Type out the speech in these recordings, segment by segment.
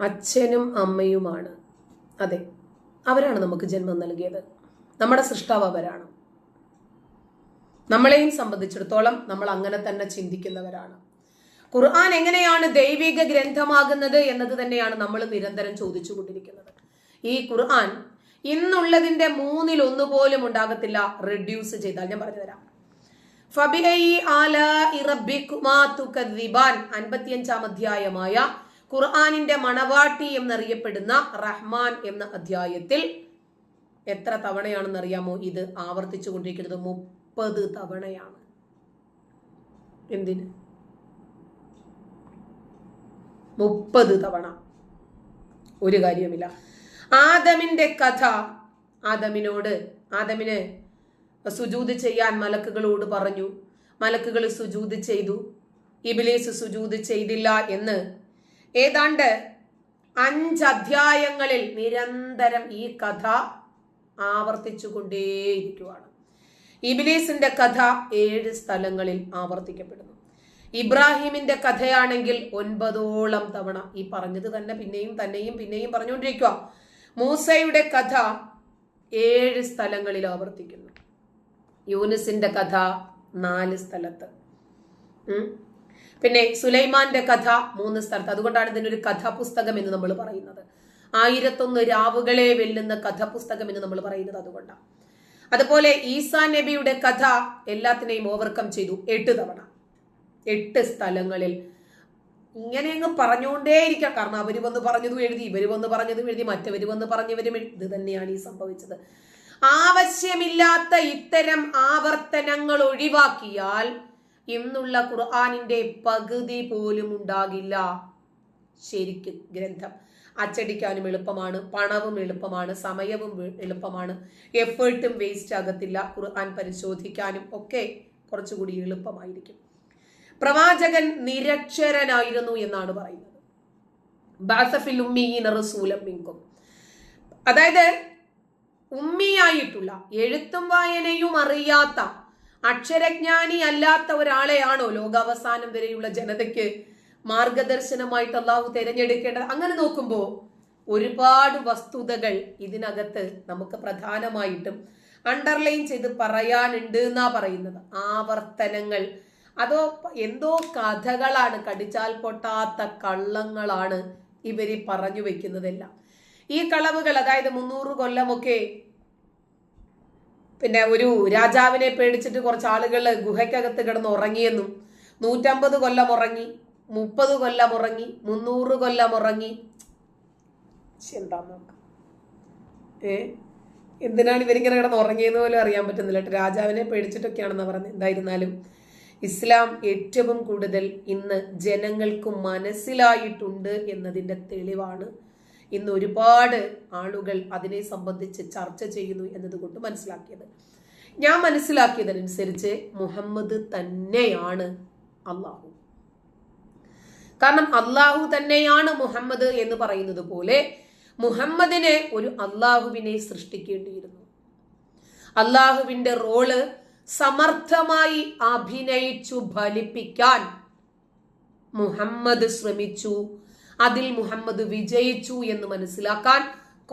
അച്ഛനും അമ്മയുമാണ്. അതെ അവരാണ് നമുക്ക് ജന്മം നൽകിയത്. നമ്മുടെ സൃഷ്ടാവ് അവരാണ്. നമ്മളെയും സംബന്ധിച്ചിടത്തോളം നമ്മൾ അങ്ങനെ തന്നെ ചിന്തിക്കുന്നവരാണ്. ഖുർആൻ എങ്ങനെയാണ് ദൈവിക ഗ്രന്ഥമാകുന്നത് എന്നത് തന്നെയാണ് നമ്മൾ നിരന്തരം ചോദിച്ചുകൊണ്ടിരിക്കുന്നത്. ഈ ഖുർആൻ ഇന്നുള്ളതിന്റെ മൂന്നിൽ ഒന്ന് പോലും ഉണ്ടാകത്തില്ല. റിഡ്യൂസ് ചെയ്താൽ ഞാൻ പറഞ്ഞുതരാം. തരാം ആല ഇറബിക്കുമാ റബ്ബിക്കുമാ തുകദ്ദിബാൻ അൻപത്തിയഞ്ചാം അധ്യായമായ ഖുർആനിന്റെ മണവാട്ടി എന്നറിയപ്പെടുന്ന റഹ്മാൻ എന്ന അധ്യായത്തിൽ എത്ര തവണയാണെന്ന് അറിയാമോ ഇത് ആവർത്തിച്ചു കൊണ്ടിരിക്കുന്നത് മുപ്പത് തവണയാണ്. എന്തിന്? മുപ്പത് തവണ. ഒരു കാര്യമില്ല ആദമിന്റെ കഥ ആദമിനോട് ആദമിന് സുജൂത് ചെയ്യാൻ മലക്കുകളോട് പറഞ്ഞു. മലക്കുകൾ സുജൂത് ചെയ്തു. ഇബിലേസ് സുജൂത് ചെയ്തില്ല എന്ന് ഏതാണ്ട് അഞ്ച് അധ്യായങ്ങളിൽ നിരന്തരം ഈ കഥ ആവർത്തിച്ചു കൊണ്ടേയിരിക്കുവാണ് ഇബിലീസിന്റെ കഥ ഏഴ് സ്ഥലങ്ങളിൽ ആവർത്തിക്കപ്പെടുന്നു. ഇബ്രാഹിമിന്റെ കഥയാണെങ്കിൽ ഒൻപതോളം തവണ ഈ പറഞ്ഞത് തന്നെ പിന്നെയും തന്നെയും പിന്നെയും പറഞ്ഞുകൊണ്ടിരിക്കുക മൂസയുടെ കഥ ഏഴ് സ്ഥലങ്ങളിൽ ആവർത്തിക്കുന്നു. യൂനിസിന്റെ കഥ നാല് സ്ഥലത്ത്. പിന്നെ സുലൈമാന്റെ കഥ മൂന്ന് സ്ഥലത്ത്. അതുകൊണ്ടാണ് ഇതിനൊരു കഥാപുസ്തകം എന്ന് നമ്മൾ പറയുന്നത്. ആയിരത്തൊന്ന് രാവുകളെ വെല്ലുന്ന കഥാപുസ്തകം എന്ന് നമ്മൾ പറയുന്നത് അതുകൊണ്ടാണ് അതുപോലെ ഈസാ നബിയുടെ കഥ എല്ലാത്തിനെയും ഓവർകം ചെയ്തു എട്ട് തവണ. എട്ട് സ്ഥലങ്ങളിൽ. ഇങ്ങനെ അങ്ങ് പറഞ്ഞുകൊണ്ടേയിരിക്കാം. കാരണം അവർ വന്ന് പറഞ്ഞതും എഴുതി ഇവർ വന്ന് പറഞ്ഞതും എഴുതി മറ്റവര് വന്ന് പറഞ്ഞവരും ഇത് തന്നെയാണ് ഈ സംഭവിച്ചത്. ആവശ്യമില്ലാത്ത ഇത്തരം ആവർത്തനങ്ങൾ ഒഴിവാക്കിയാൽ ഇന്നുള്ള ഖുർആാനിന്റെ പകുതി പോലും ഉണ്ടാകില്ല. ശരിക്കും ഗ്രന്ഥം അച്ചടിക്കാനും എളുപ്പമാണ് പണവും എളുപ്പമാണ് സമയവും എളുപ്പമാണ്. എഫേർട്ടും വേസ്റ്റ് ആകത്തില്ല ഖുർആൻ പരിശോധിക്കാനും ഒക്കെ കുറച്ചുകൂടി എളുപ്പമായിരിക്കും. പ്രവാചകൻ നിരക്ഷരനായിരുന്നു എന്നാണ് പറയുന്നത്. ബാസഫിൽ മിങ്കും. അതായത് ഉമ്മിയായിട്ടുള്ള എഴുത്തും വായനയും അറിയാത്ത അക്ഷരജ്ഞാനി അല്ലാത്ത ഒരാളെയാണോ ലോകാവസാനം വരെയുള്ള ജനതയ്ക്ക് മാർഗദർശനമായിട്ട് അള്ളാഹു തിരഞ്ഞെടുക്കേണ്ടത്? അങ്ങനെ നോക്കുമ്പോൾ ഒരുപാട് വസ്തുതകൾ ഇതിനകത്ത് നമുക്ക് പ്രധാനമായിട്ടും അണ്ടർലൈൻ ചെയ്ത് പറയാനുണ്ട് എന്നാ പറയുന്നത്. ആവർത്തനങ്ങൾ. അതോ എന്തോ കഥകളാണ് കടിച്ചാൽ പൊട്ടാത്ത കള്ളങ്ങളാണ് ഇവർ പറഞ്ഞു വെക്കുന്നതെല്ലാം. ഈ കളവുകൾ അതായത് മുന്നൂറ് കൊല്ലമൊക്കെ പിന്നെ ഒരു രാജാവിനെ പേടിച്ചിട്ട് കുറച്ച് ആളുകൾ ഗുഹയ്ക്കകത്ത് കിടന്ന് ഉറങ്ങിയെന്നും നൂറ്റമ്പത് കൊല്ലം ഉറങ്ങി മുപ്പത് കൊല്ലം ഉറങ്ങി മുന്നൂറ് കൊല്ലം ഉറങ്ങി. എന്താ ഏ? എന്തിനാണ് ഇവരിങ്ങനെ കിടന്ന് ഉറങ്ങിയെന്ന് പോലും അറിയാൻ പറ്റുന്നില്ല. കേട്ടോ രാജാവിനെ പേടിച്ചിട്ടൊക്കെയാണെന്ന് പറഞ്ഞത്. എന്തായിരുന്നാലും ഇസ്ലാം ഏറ്റവും കൂടുതൽ ഇന്ന് ജനങ്ങൾക്ക് മനസ്സിലായിട്ടുണ്ട് എന്നതിന്റെ തെളിവാണ് ഇന്ന് ഒരുപാട് ആളുകൾ അതിനെ സംബന്ധിച്ച് ചർച്ച ചെയ്യുന്നു എന്നതുകൊണ്ട് മനസ്സിലാക്കിയത്. ഞാൻ മനസ്സിലാക്കിയതനുസരിച്ച് മുഹമ്മദ് തന്നെയാണ് അള്ളാഹു കാരണം അള്ളാഹു തന്നെയാണ് മുഹമ്മദ് എന്ന് പറയുന്നത് പോലെ മുഹമ്മദിനെ ഒരു അള്ളാഹുവിനെ സൃഷ്ടിക്കേണ്ടിയിരുന്നു. അള്ളാഹുവിന്റെ റോൾ സമർത്ഥമായി അഭിനയിച്ചു ഫലിപ്പിക്കാൻ മുഹമ്മദ് ശ്രമിച്ചു അതിൽ മുഹമ്മദ് വിജയിച്ചു എന്ന് മനസ്സിലാക്കാൻ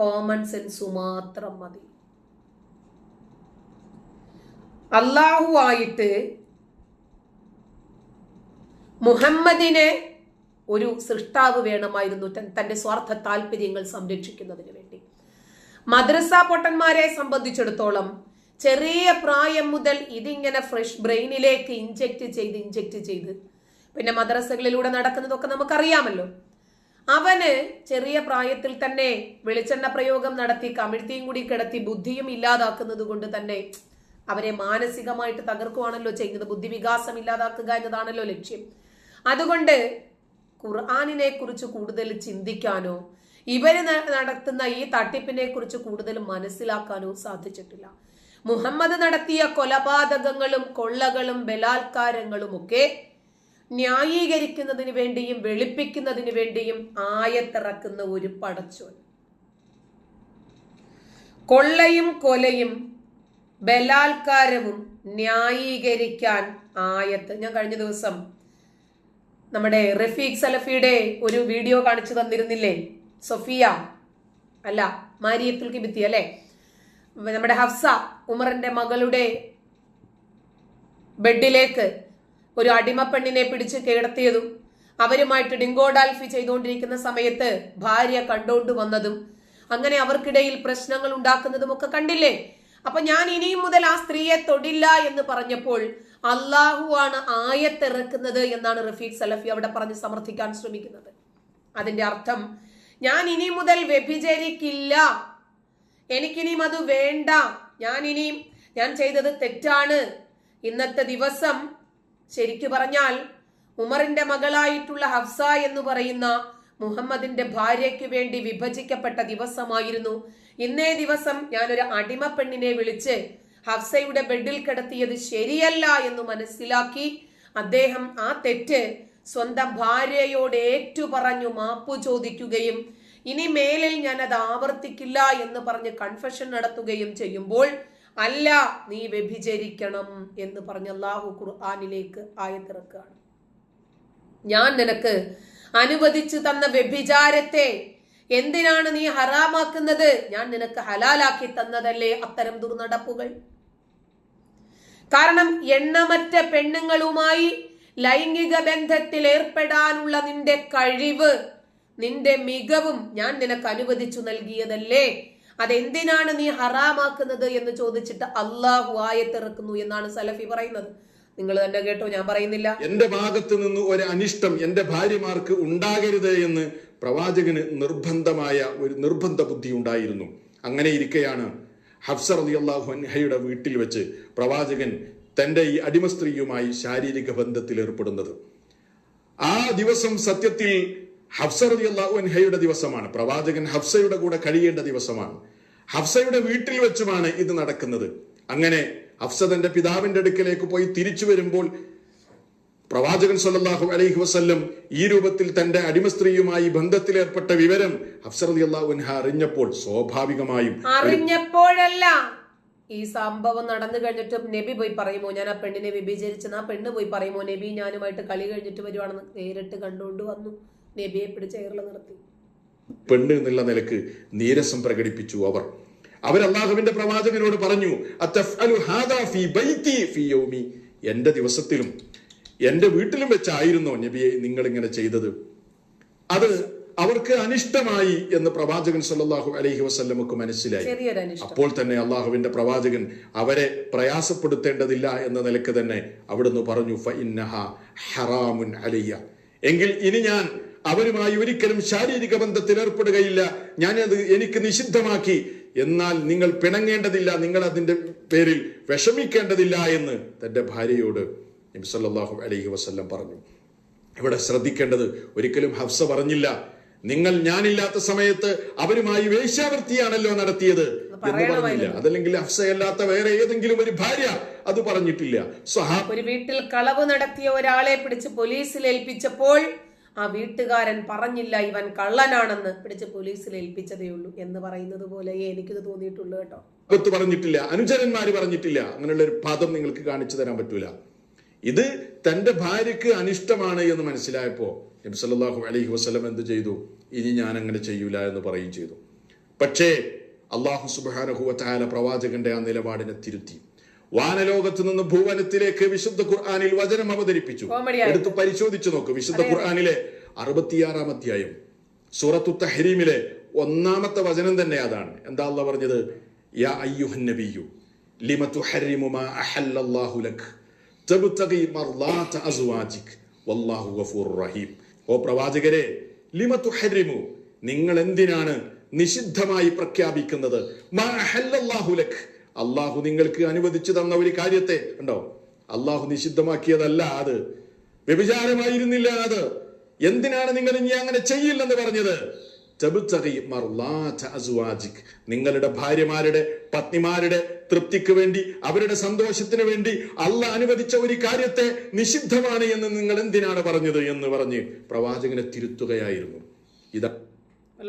കോമൺ സെൻസ് മാത്രം മതി. അള്ളാഹു ആയിട്ട് മുഹമ്മദിനെ ഒരു സൃഷ്ടാവ് വേണമായിരുന്നു തന്റെ സ്വാർത്ഥ താല്പര്യങ്ങൾ സംരക്ഷിക്കുന്നതിന് വേണ്ടി. മദ്രസ പൊട്ടന്മാരെ സംബന്ധിച്ചിടത്തോളം ചെറിയ പ്രായം മുതൽ ഇതിങ്ങനെ ഫ്രഷ് ബ്രെയിനിലേക്ക് ഇഞ്ചെക്ട് ചെയ്ത് ഇഞ്ചെക്ട് ചെയ്ത് പിന്നെ മദ്രസകളിലൂടെ നടക്കുന്നതൊക്കെ നമുക്കറിയാമല്ലോ. അവന് ചെറിയ പ്രായത്തിൽ തന്നെ വെളിച്ചെണ്ണ പ്രയോഗം നടത്തി കമിഴ്ത്തിയും കൂടി കിടത്തി ബുദ്ധിയും ഇല്ലാതാക്കുന്നത് കൊണ്ട് തന്നെ അവരെ മാനസികമായിട്ട് തകർക്കുവാണല്ലോ ചെയ്യുന്നത്. ബുദ്ധിവികാസം ഇല്ലാതാക്കുക എന്നതാണല്ലോ ലക്ഷ്യം. അതുകൊണ്ട് ഖുർആാനിനെ കുറിച്ച് കൂടുതൽ ചിന്തിക്കാനോ ഇവർ നടത്തുന്ന ഈ തട്ടിപ്പിനെ കുറിച്ച് കൂടുതൽ മനസ്സിലാക്കാനോ സാധിച്ചിട്ടില്ല. മുഹമ്മദ് നടത്തിയ കൊലപാതകങ്ങളും കൊള്ളകളും ബലാത്കാരങ്ങളും ഒക്കെ ന്യായീകരിക്കുന്നതിന് വേണ്ടിയും വെളുപ്പിക്കുന്നതിന് വേണ്ടിയും ആയത്തിറക്കുന്ന ഒരു പടച്ചോൻ. കൊള്ളയും കൊലയും ബലാത്കാരവും ന്യായീകരിക്കാൻ ആയത്ത്. ഞാൻ കഴിഞ്ഞ ദിവസം നമ്മുടെ റഫീഖ് സലഫിയുടെ ഒരു വീഡിയോ കാണിച്ചു തന്നിരുന്നില്ലേ? സൊഫിയ അല്ല മാരിയത്തുൽ കിബിത്തി അല്ലേ? നമ്മുടെ ഹഫ്സ ഉമറിന്റെ മകളുടെ ബെഡിലേക്ക് ഒരു അടിമപ്പെണ്ണിനെ പിടിച്ച് കിടത്തിയതും അവരുമായിട്ട് ഡിങ്കോഡാൽഫി ചെയ്തുകൊണ്ടിരിക്കുന്ന സമയത്ത് ഭാര്യ കണ്ടോണ്ട് വന്നതും അങ്ങനെ അവർക്കിടയിൽ പ്രശ്നങ്ങൾ ഉണ്ടാക്കുന്നതും ഒക്കെ കണ്ടില്ലേ? അപ്പൊ ഞാൻ ഇനിയും മുതൽ ആ സ്ത്രീയെ തൊടില്ല എന്ന് പറഞ്ഞപ്പോൾ അള്ളാഹു ആണ് ആയത്തിറക്കുന്നത് എന്നാണ് റഫീഖ് സലഫി അവിടെ പറഞ്ഞ് സമർത്ഥിക്കാൻ ശ്രമിക്കുന്നത്. അതിന്റെ അർത്ഥം ഞാൻ ഇനി മുതൽ വ്യഭിചരിക്കില്ല. എനിക്കിനിയും അത് വേണ്ട. ഞാൻ ഇനിയും ഞാൻ ചെയ്തത് തെറ്റാണ്. ഇന്നത്തെ ദിവസം ശരിക്കു പറഞ്ഞാൽ ഉമറിന്റെ മകളായിട്ടുള്ള ഹഫ്സ എന്ന് പറയുന്ന മുഹമ്മദിന്റെ ഭാര്യയ്ക്ക് വേണ്ടി വിഭജിക്കപ്പെട്ട ദിവസമായിരുന്നു. ഇന്നേ ദിവസം ഞാനൊരു അടിമ പെണ്ണിനെ വിളിച്ച് ഹഫ്സയുടെ ബെഡിൽ കിടത്തിയത് ശരിയല്ല എന്ന് മനസ്സിലാക്കി അദ്ദേഹം ആ തെറ്റ് സ്വന്തം ഭാര്യയോട് ഏറ്റുപറഞ്ഞു മാപ്പു ചോദിക്കുകയും ഇനി മേലിൽ ഞാൻ അത് ആവർത്തിക്കില്ല എന്ന് പറഞ്ഞ് കൺഫഷൻ നടത്തുകയും ചെയ്യുമ്പോൾ അല്ല നീ വ്യഭിചരിക്കണം എന്ന് പറഞ്ഞ അള്ളാഹു ഖുർആാനിലേക്ക് ആയത്തിറക്കുകയാണ്. ഞാൻ നിനക്ക് അനുവദിച്ചു തന്ന വ്യഭിചാരത്തെ എന്തിനാണ് നീ ഹറാമാക്കുന്നത്? ഞാൻ നിനക്ക് ഹലാലാക്കി തന്നതല്ലേ അത്തരം ദുർനടപ്പുകൾ? കാരണം എണ്ണമറ്റ പെണ്ണുങ്ങളുമായി ലൈംഗിക ബന്ധത്തിൽ ഏർപ്പെടാനുള്ള നിന്റെ കഴിവ് നിന്റെ മികവും ഞാൻ നിനക്ക് അനുവദിച്ചു നൽകിയതല്ലേ? അതെന്തിനാണ് നീ ഹറാമാക്കുന്നത് എന്ന് ചോദിച്ചിട്ട് അള്ളാഹു ആയത്തിറക്കുന്നു എന്നാണ് സലഫി പറയുന്നത്. നിങ്ങൾ തന്നെ കേട്ടോ ഞാൻ പറയുന്നില്ല. എന്റെ ഭാഗത്ത് നിന്ന് ഒരു അനിഷ്ടം എന്റെ ഭാര്യമാർക്ക് ഉണ്ടാകരുത് എന്ന് പ്രവാചകന് നിർബന്ധമായ ഒരു നിർബന്ധ ബുദ്ധി ഉണ്ടായിരുന്നു. അങ്ങനെ ഇരിക്കെയാണ് ഹഫ്സർ അലി അള്ളാഹു അൻഹയുടെ വീട്ടിൽ വെച്ച് പ്രവാചകൻ തന്റെ ഈ അടിമ സ്ത്രീയുമായി ശാരീരിക ബന്ധത്തിൽ ഏർപ്പെടുന്നത്. ആ ദിവസം സത്യത്തിൽ ഹഫ്സർ അലി അള്ളാഹു അൻഹയുടെ ദിവസമാണ്. പ്രവാചകൻ ഹഫ്സയുടെ കൂടെ കഴിയേണ്ട ദിവസമാണ്. ഹഫ്സയുടെ വീട്ടിൽ വെച്ചുമാണ് ഇത് നടക്കുന്നത്. അങ്ങനെ ഹഫ്സ തന്റെ പിതാവിന്റെ അടുക്കലേക്ക് പോയി തിരിച്ചു വരുമ്പോൾ പ്രവാചകൻ സല്ലാഹു അലൈഹി വസ്ല്ലം ഈ രൂപത്തിൽ തന്റെ അടിമ സ്ത്രീയുമായി ബന്ധത്തിലേർപ്പെട്ട വിവരം ഹഫ്സർ അലി അള്ളാഹു അൻഹ അറിഞ്ഞപ്പോൾ സ്വാഭാവികമായും അറിഞ്ഞപ്പോഴല്ല ഈ സംഭവം നടന്നു കഴിഞ്ഞിട്ടും നബി പോയി പറയുമോ ഞാൻ ആ പെണ്ണിനെ വിഭജിച്ചെന്ന് ആ പെണ്ണ് പോയി പറയുമോ നബി ഞാനുമായിട്ട് കളി കഴിഞ്ഞിട്ട് വരുവാണെന്ന് നേരിട്ട് കണ്ടുകൊണ്ട് വന്നു. നബിയെ പിടിച്ച് നിർത്തി. പെണ്ണ് എന്നുള്ള നിലയ്ക്ക് നീരസം പ്രകടിപ്പിച്ചു അവർ. അവർ അള്ളാഹുവിന്റെ പ്രവാചകനോട് പറഞ്ഞു "അത്തഫ്അലു ഹാദാ ഫീ ഫീ യൗമി?" എന്റെ ദിവസത്തിലും എന്റെ വീട്ടിലും വെച്ചായിരുന്നോ നബിയെ നിങ്ങൾ ഇങ്ങനെ ചെയ്തത്? അത് അവർക്ക് അനിഷ്ടമായി എന്ന് പ്രവാചകൻ സല്ലാഹു അലഹി വസല്ലമക്ക് മനസ്സിലായി. അപ്പോൾ തന്നെ അള്ളാഹുവിന്റെ പ്രവാചകൻ അവരെ പ്രയാസപ്പെടുത്തേണ്ടതില്ല എന്ന നിലയ്ക്ക് തന്നെ അവിടുന്ന് പറഞ്ഞു "ഫഇന്നഹ ഹറാമുൻ അലയ്യ. എങ്കിൽ ഇനി ഞാൻ അവരുമായി ഒരിക്കലും ശാരീരിക ബന്ധത്തിൽ ഏർപ്പെടുകയില്ല. ഞാനത് എനിക്ക് നിഷിദ്ധമാക്കി. എന്നാൽ നിങ്ങൾ പിണങ്ങേണ്ടതില്ല നിങ്ങൾ അതിന്റെ പേരിൽ വിഷമിക്കേണ്ടതില്ല എന്ന് തന്റെ ഭാര്യയോട് നബി അലഹി വസല്ലം പറഞ്ഞു. ഇവിടെ ശ്രദ്ധിക്കേണ്ടത് ഒരിക്കലും ഹഫ്സ പറഞ്ഞില്ല. നിങ്ങൾ ഞാനില്ലാത്ത സമയത്ത് അവരുമായി വേശ്യാവൃത്തിയാണല്ലോ നടത്തിയത് എന്ന് പറഞ്ഞില്ല. അതല്ലെങ്കിൽ അഫ്സയല്ലാത്ത വേറെ ഏതെങ്കിലും ഒരു ഭാര്യ അത് പറഞ്ഞിട്ടില്ല. ഒരു വീട്ടിൽ കളവ് നടത്തിയ ഒരാളെ പിടിച്ച് പോലീസിൽ ഏൽപ്പിച്ചപ്പോൾ ആ വീട്ടുകാരൻ പറഞ്ഞില്ല ഇവൻ കള്ളനാണെന്ന് പിടിച്ച് പോലീസിൽ ഏൽപ്പിച്ചതേ ഉള്ളൂ എന്ന് പറയുന്നത് പോലെ എനിക്കിത് തോന്നിയിട്ടുള്ളൂ കേട്ടോ. അകത്ത് പറഞ്ഞിട്ടില്ല അനുചരന്മാര് പറഞ്ഞിട്ടില്ല. അങ്ങനെയുള്ള ഒരു പദം നിങ്ങൾക്ക് കാണിച്ചു തരാൻ പറ്റൂല. ഇത് തന്റെ ഭാര്യക്ക് അനിഷ്ടമാണ് എന്ന് മനസ്സിലായപ്പോ നബി സല്ലല്ലാഹു അലൈഹി വസല്ലം എന്ത് ചെയ്തു? ഇനി ഞാൻ അങ്ങനെ ചെയ്യൂല എന്ന് പറയുകയും ചെയ്തു. പക്ഷേ അള്ളാഹു സുബ്ഹാനഹു വതആല പ്രവാചകന്റെ ആ നിലപാടിനെ തിരുത്തി. വാനലോകത്ത് നിന്ന് ഭൂവനത്തിലേക്ക് വിശുദ്ധ ഖുർആാനിൽ വചനം അവതരിപ്പിച്ചു. എടുത്ത് പരിശോധിച്ചു നോക്കും. വിശുദ്ധ ഖുർആാനിലെ അറുപത്തിയാറാം അധ്യായം സൂറത്തു തഹരീമിലെ ഒന്നാമത്തെ വചനം തന്നെ അതാണ്. എന്താ അല്ല പറഞ്ഞത്? യാ അയ്യുഹൻ നബിയു ലിമ തുഹരിമു മാ അഹല്ലല്ലാഹു ലക് തബ്തഗി മർളാത അസ്വാജിക് വല്ലാഹു ഗഫൂർ റഹീം. ഓ പ്രവാചകരെ ലിമ തുഹരിമു നിങ്ങൾ എന്തിനാണ് നിഷിദ്ധമായി പ്രഖ്യാപിക്കുന്നത്? മാ അഹല്ലല്ലാഹു ലക് അള്ളാഹു നിങ്ങൾക്ക് അനുവദിച്ചു തന്ന ഒരു കാര്യത്തെ ഉണ്ടോ അള്ളാഹു നിഷിദ്ധമാക്കിയതല്ല അത്. വ്യഭിചാരമായിരുന്നില്ല അത്. എന്തിനാണ് നിങ്ങൾ ഇനി അങ്ങനെ ചെയ്യില്ലെന്ന് പറഞ്ഞത്. നിങ്ങളുടെ ഭാര്യമാരുടെ പത്നിമാരുടെ തൃപ്തിക്ക് വേണ്ടി അവരുടെ സന്തോഷത്തിന് വേണ്ടി അല്ല അനുവദിച്ച ഒരു കാര്യത്തെ നിഷിദ്ധമാണ് എന്ന് നിങ്ങൾ എന്തിനാണ് പറഞ്ഞത് എന്ന് പറഞ്ഞ് പ്രവാചകനെ തിരുത്തുകയായിരുന്നു. ഇതാ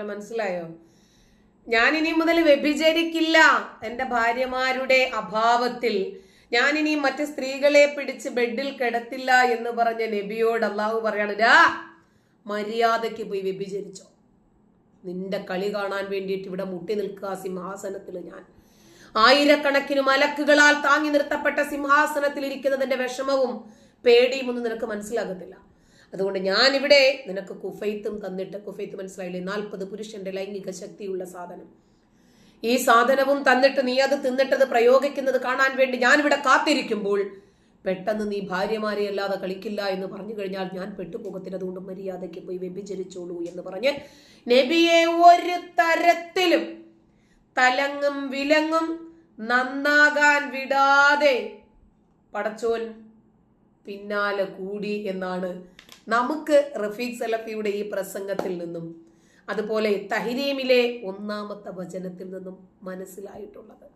മനസ്സിലായോ? ഞാൻ ഇനി മുതൽ വ്യഭിചരിക്കില്ല. എന്റെ ഭാര്യമാരുടെ അഭാവത്തിൽ. ഞാൻ ഇനി മറ്റ് സ്ത്രീകളെ പിടിച്ച് ബെഡിൽ കിടത്തില്ല എന്ന് പറഞ്ഞ നബിയോട് അള്ളാഹു പറയാണ് രാ മര്യാദയ്ക്ക് പോയി വ്യഭിചരിച്ചോ. നിന്റെ കളി കാണാൻ വേണ്ടിയിട്ട് ഇവിടെ മുട്ടി നിൽക്കുക സിംഹാസനത്തിൽ ഞാൻ. ആയിരക്കണക്കിന് മലക്കുകളാൽ താങ്ങി നിർത്തപ്പെട്ട സിംഹാസനത്തിൽ ഇരിക്കുന്നതിന്റെ വിഷമവും പേടിയും ഒന്നും നിനക്ക് മനസ്സിലാകത്തില്ല. അതുകൊണ്ട് ഞാനിവിടെ നിനക്ക് കുഫൈത്തും തന്നിട്ട് കുഫൈത്ത് മനസ്സിലായില്ലേ? നാൽപ്പത് പുരുഷന്റെ ലൈംഗിക ശക്തിയുള്ള സാധനം. ഈ സാധനവും തന്നിട്ട് നീ അത് തിന്നിട്ടത് പ്രയോഗിക്കുന്നത് കാണാൻ വേണ്ടി ഞാനിവിടെ കാത്തിരിക്കുമ്പോൾ പെട്ടെന്ന് നീ ഭാര്യമാരെ അല്ലാതെ കളിക്കില്ല എന്ന് പറഞ്ഞു കഴിഞ്ഞാൽ ഞാൻ പെട്ടുപോകത്തിന് അതുകൊണ്ട് മര്യാദയ്ക്ക് പോയി വ്യഭിചരിച്ചോളൂ എന്ന് പറഞ്ഞ് നബിയെ ഒരു തരത്തിലും തലങ്ങും വിലങ്ങും നന്നാകാൻ വിടാതെ പടച്ചോൻ പിന്നാലെ കൂടി എന്നാണ് നമുക്ക് റഫീഖ് സലഫിയുടെ ഈ പ്രസംഗത്തിൽ നിന്നും അതുപോലെ തഹരീമിലെ ഒന്നാമത്തെ വചനത്തിൽ നിന്നും മനസ്സിലായിട്ടുള്ളത്.